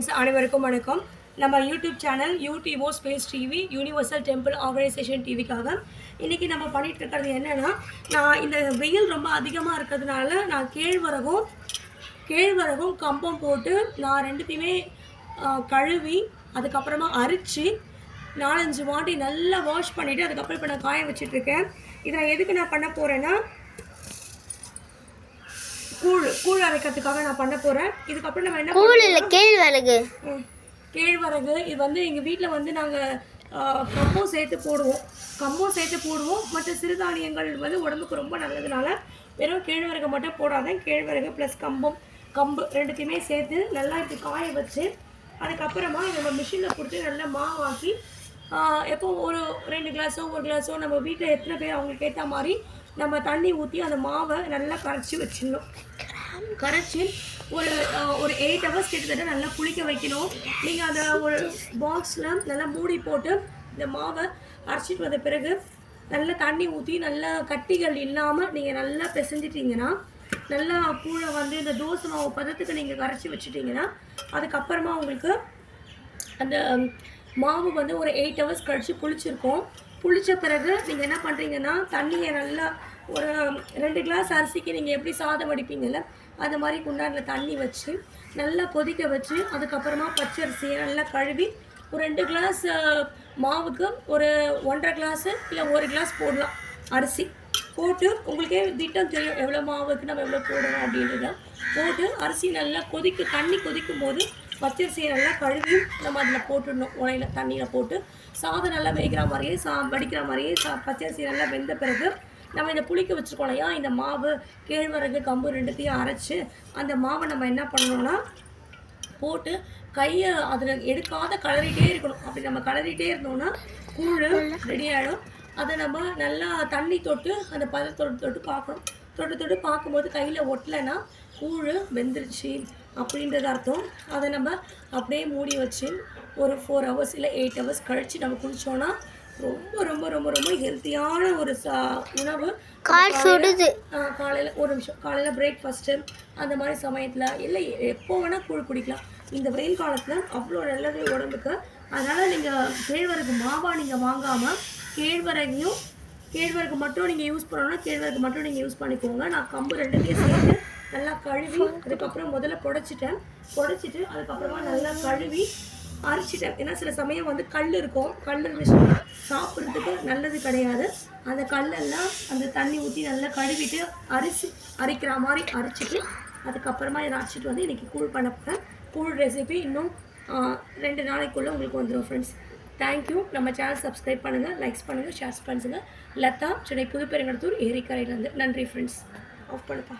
Friends அனைவருக்கும் வணக்கம். நம்ம YouTube channel யூடியூபோ space TV universal temple organisation டிவிக்காக இன்றைக்கி நம்ம பண்ணிகிட்டு இருக்கிறது என்னென்னா நான் இந்த வெயில் ரொம்ப அதிகமாக இருக்கிறதுனால நான் கேழ்வரகும் கேழ்வரகும் கம்பம் போட்டு நான் ரெண்டுத்தையுமே கழுவி அதுக்கப்புறமா அரித்து நாலஞ்சு வாட்டி நல்லா வாஷ் பண்ணிவிட்டு அதுக்கப்புறம் இப்போ நான் காய வச்சிட்ருக்கேன் இதை எதுக்கு நான் பண்ண போகிறேன்னா கூழ் கூழ் அரைக்கிறதுக்காக நான் பண்ண போகிறேன் இதுக்கப்புறம் நம்ம என்ன கூழ் இல்லை கேழ்வரகு. கேழ்வரகு. இது வந்து எங்கள் வீட்டில் வந்து நாங்கள் கம்பம் சேர்த்து போடுவோம். கம்பம் சேர்த்து போடுவோம். மற்ற சிறுதானியங்கள் வந்து உடம்புக்கு ரொம்ப நல்லதுனால வெறும் கேழ்வரகு மட்டும் போடாத. கேழ்வரகு ப்ளஸ் கம்பம் கம்பு ரெண்டுத்தையுமே சேர்த்து நல்லா இப்படி காய வச்சு அதுக்கப்புறமா இதை நம்ம மிஷினில் கொடுத்து நல்லா மாவாக்கி எப்போ ஒரு ரெண்டு கிளாஸோ ஒரு கிளாஸோ நம்ம வீட்டில் எத்தனை பேர் அவங்களுக்கு ஏற்ற மாதிரி நம்ம தண்ணி ஊற்றி அந்த மாவை நல்லா கரைச்சி வச்சிடணும். கரைச்சி ஒரு ஒரு எயிட் ஹவர்ஸ் கிட்டத்தட்ட நல்லா புளிக்க வைக்கணும். நீங்கள் அதை ஒரு பாக்ஸில் நல்லா மூடி போட்டு இந்த மாவை அரைச்சிட்டு வந்த பிறகு நல்லா தண்ணி ஊற்றி நல்லா கட்டிகள் இல்லாமல் நீங்கள் நல்லா பிசைஞ்சிட்டிங்கன்னா நல்லா கூழை வந்து இந்த தோசை மாவு பதத்துக்கு நீங்கள் கரைச்சி வச்சிட்டிங்கன்னா அதுக்கப்புறமா உங்களுக்கு அந்த மாவு வந்து ஒரு எயிட் ஹவர்ஸ் கழித்து புளிச்சிருக்கும். புளித்த பிறகு நீங்கள் என்ன பண்ணுறீங்கன்னா தண்ணியை நல்லா ஒரு ரெண்டு கிளாஸ் அரிசிக்கு நீங்கள் எப்படி சாதம் வடிப்பீங்கல்ல அது மாதிரி குண்டானில் தண்ணி வச்சு நல்லா கொதிக்க வச்சு அதுக்கப்புறமா பச்சரிசியை நல்லா கழுவி ஒரு ரெண்டு கிளாஸ் மாவுக்கு ஒரு ஒன்றரை கிளாஸு இல்லை ஒரு கிளாஸ் போடலாம் அரிசி. போட்டு உங்களுக்கே திட்டம் தெரியும் எவ்வளோ மாவுக்கு நம்ம எவ்வளோ போடணும் அப்படின்றத. போட்டு அரிசி நல்லா கொதிக்க தண்ணி கொதிக்கும் போது பச்சரிசியை நல்லா கழுவி நம்ம அதில் போட்டுடணும் உலையில் தண்ணியில் போட்டு. சாதம் நல்லா வேகிற மாதிரியே சா வடிக்கிற மாதிரியே சா பச்சரிசி நல்லா வெந்த பிறகு நம்ம இந்த புளிக்க வச்சுருக்கோம் இல்லையா? இந்த மாவு கேழ்வரகு கம்பு ரெண்டுத்தையும் அரைச்சி அந்த மாவை நம்ம என்ன பண்ணணும்னா போட்டு கையை அதில் எடுக்காத கலரிட்டே இருக்கணும். அப்படி நம்ம கலரிட்டே இருந்தோம்னா கூழ் ரெடி ஆகிடும் அதை நம்ம நல்லா தண்ணி தொட்டு அந்த பதத்தை தொட்டு தொட்டு பார்க்கணும். தொட்டு தொட்டு பார்க்கும்போது கையில் ஒட்டலைன்னா கூழ் வெந்துருச்சு அப்படின்றது அர்த்தம். அதை நம்ம அப்படியே மூடி வச்சு ஒரு ஃபோர் ஹவர்ஸ் இல்லை எயிட் ஹவர்ஸ் கழித்து நம்ம குடித்தோன்னா ரொம்ப ரொம்ப ரொம்ப ரொம்ப ஹெல்த்தியான ஒரு சா உணவு. கால் சுடுது. காலையில் ஒரு நிமிஷம். காலையில் பிரேக்ஃபாஸ்ட்டு அந்த மாதிரி சமயத்தில் இல்லை எப்போ வேணால் கூழ் குடிக்கலாம். இந்த வெயில் காலத்தில் அவ்வளோ நல்லது உடம்புக்கு. அதனால் நீங்கள் கேழ்வரகு மாவா நீங்கள் வாங்காமல் கேழ்வரகையும் கேழ்வரகு மட்டும் நீங்கள் யூஸ் பண்ணணும்னா கேழ்வரகு மட்டும் நீங்கள் யூஸ் பண்ணிக்கோங்க. நான் கம்பு ரெண்டுத்தையும் சேர்த்து நல்லா கழுவி அதுக்கப்புறம் முதல்ல புடைச்சிட்டேன். புடைச்சிட்டு அதுக்கப்புறமா நல்லா கழுவி அரைச்சிட்டேன். ஏன்னா சில சமயம் வந்து கல் இருக்கும். கல் இருந்துச்சுன்னா சாப்பிட்றதுக்கு நல்லது கிடையாது. அந்த கல்லெல்லாம் அந்த தண்ணி ஊற்றி நல்லா கழுவிட்டு அரிசி அரைக்கிற மாதிரி அரைச்சிட்டு அதுக்கப்புறமா இதை அரைச்சிட்டு வந்து இன்றைக்கி கூழ் பண்ண போகிறேன் கூழ் ரெசிபி இன்னும் ரெண்டு நாளைக்குள்ளே உங்களுக்கு வந்துடும் ஃப்ரெண்ட்ஸ் தேங்க்யூ நம்ம சேனல் சப்ஸ்கிரைப் பண்ணுங்கள் லைக்ஸ் பண்ணுங்கள் ஷேர்ஸ் பண்ணுங்கள் லதா சென்னை புதுப்பெருங்கடத்தூர் ஏரிக்கரையிலேருந்து. நன்றி ஃப்ரெண்ட்ஸ் ஆஃப் பண்ணுப்பா.